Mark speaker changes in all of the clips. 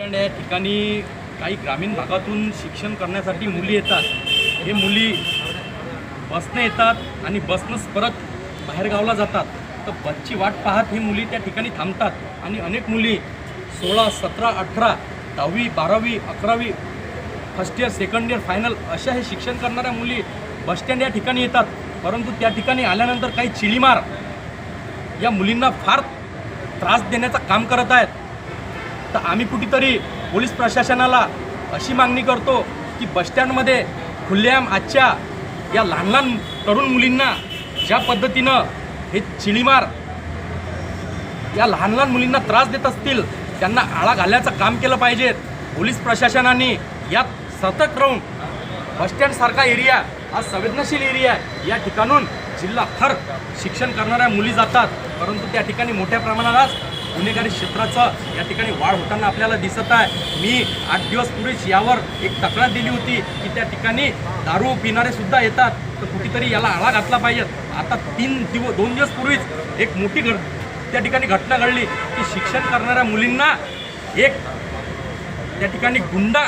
Speaker 1: या ठिकाणी काही ग्रामीण भागातून शिक्षण करण्यासाठी मुली येतात. हे मुली बसने येतात आणि बसनंच परत बाहेरगावला जातात. तर बसची वाट पाहत हे मुली त्या ठिकाणी थांबतात आणि अनेक मुली सोळा सतरा अठरा दहावी बारावी अकरावी first year second year final अशा हे शिक्षण करणाऱ्या मुली बसस्टँड या ठिकाणी येतात. परंतु त्या ठिकाणी आल्यानंतर काही चिळीमार या मुलींना फार त्रास देण्याचं काम करत आहेत. तर आम्ही कुठेतरी पोलीस प्रशासनाला अशी मागणी करतो की बसस्टँडमध्ये खुल्लेआम आजच्या या लहान लहान तरुण मुलींना ज्या पद्धतीनं हे चिळीमार या लहान लहान मुलींना त्रास देत असतील त्यांना आळा घालण्याचं काम केलं पाहिजे. पोलीस प्रशासनाने यात सतत राहून बसस्टँडसारखा एरिया हा संवेदनशील एरिया आहे या ठिकाणून जिल्हा भर शिक्षण करणाऱ्या मुली जातात. परंतु त्या ठिकाणी मोठ्या प्रमाणात गुन्हेगारी क्षेत्राचं या ठिकाणी वाढ होताना आपल्याला दिसत आहे. मी आठ दिवस पूर्वीच यावर एक तक्रार दिली होती की त्या ठिकाणी दारू पिणारे सुद्धा येतात. तर कुठेतरी याला आळा घातला पाहिजे. आता तीन दिवस दोन दिवस पूर्वीच एक मोठी घट त्या ठिकाणी घटना घडली. की शिक्षण करणाऱ्या मुलींना एक त्या ठिकाणी गुंडा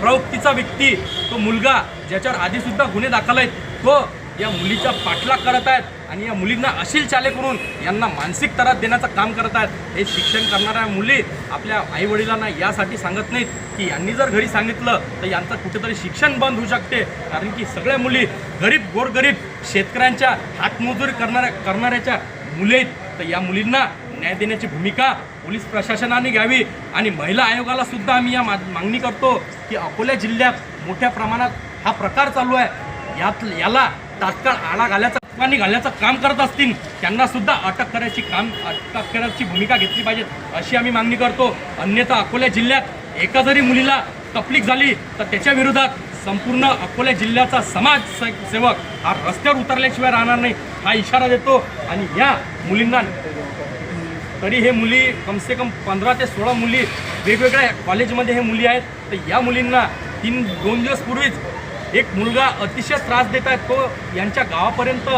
Speaker 1: प्रवृत्तीचा व्यक्ती तो मुलगा ज्याच्यावर आधीसुद्धा गुन्हे दाखल आहेत तो या मुलीचा पाठलाग करत आहेत. आणि या मुलींना अशील चाले करून यांना मानसिक त्रास देण्याचं काम करत आहेत. हे शिक्षण करणाऱ्या मुली आपल्या आईवडिलांना यासाठी सांगत नाहीत की यांनी जर घरी सांगितलं तर यांचं कुठेतरी शिक्षण बंद होऊ शकते. कारण की सगळ्या मुली गरीब गोरगरीब शेतकऱ्यांच्या हातमजुरी करणाऱ्या करणाऱ्याच्या मुले आहेत. तर या मुलींना न्याय देण्याची भूमिका पोलीस प्रशासनाने घ्यावी आणि महिला आयोगाला सुद्धा आम्ही या मा मागणी करतो की अकोला जिल्ह्यात मोठ्या प्रमाणात हा प्रकार चालू आहे. यात याला तात्काळ आळा घालायचं आणि घालण्याचं काम करत असतील. त्यांना सुद्धा अटक करायची काम अटक करायची भूमिका घेतली पाहिजे अशी आम्ही मागणी करतो. अन्यथा अकोला जिल्ह्यात एका जरी मुलीला तकलीफ झाली तर त्याच्या विरोधात संपूर्ण अकोला जिल्ह्याचा समाज से- सेवक हा रस्त्यावर उतरल्याशिवाय राहणार नाही हा इशारा देतो. आणि या मुलींना तरी हे मुली कमसे कम पंधरा ते सोळा मुली वेगवेगळ्या कॉलेजमध्ये हे मुली आहेत तर या मुलींना तीन दोन दिवस पूर्वीच एक मुलगा अतिशय त्रास देत आहे तो यांच्या गावापर्यंत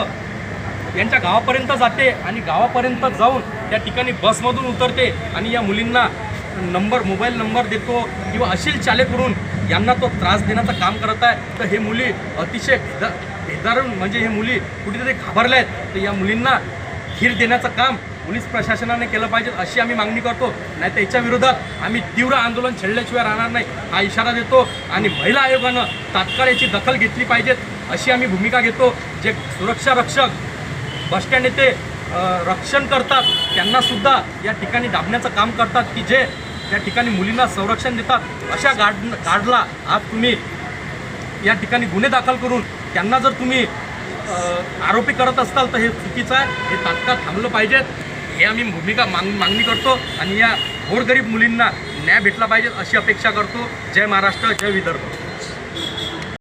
Speaker 1: यांच्या गावापर्यंत जाते आणि गावापर्यंत जाऊन त्या ठिकाणी बसमधून उतरते आणि या मुलींना नंबर मोबाईल नंबर देतो किंवा अशील चाले करून यांना तो त्रास देण्याचं काम करत आहे. तर हे मुली अतिशय भेदारून म्हणजे हे मुली कुठेतरी घाबरल्या आहेत तर या मुलींना धीर देण्याचं काम पोलीस प्रशासनाने केलं पाहिजे अशी आम्ही मागणी करतो. नाही तर याच्या विरोधात आम्ही तीव्र आंदोलन छेडल्याशिवाय राहणार नाही. हा इशारा देतो आणि महिला आयोगानं तात्काळ याची दखल घेतली पाहिजेत अशी आम्ही भूमिका घेतो. जे सुरक्षा रक्षक बसस्टँड येथे रक्षण करतात त्यांनासुद्धा या ठिकाणी दाबण्याचं काम करतात की जे त्या ठिकाणी मुलींना संरक्षण देतात. अशा गार्ड गार्डला आज तुम्ही या ठिकाणी गुन्हे दाखल करून त्यांना जर तुम्ही आरोपी करत असाल तर हे चुकीचं आहे. हे तात्काळ थांबलं पाहिजे. हे आम्ही भूमिका माग मागणी करतो आणि या गोरगरीब मुलींना न्याय भेटला पाहिजे अशी अपेक्षा करतो. जय महाराष्ट्र जय विदर्भ.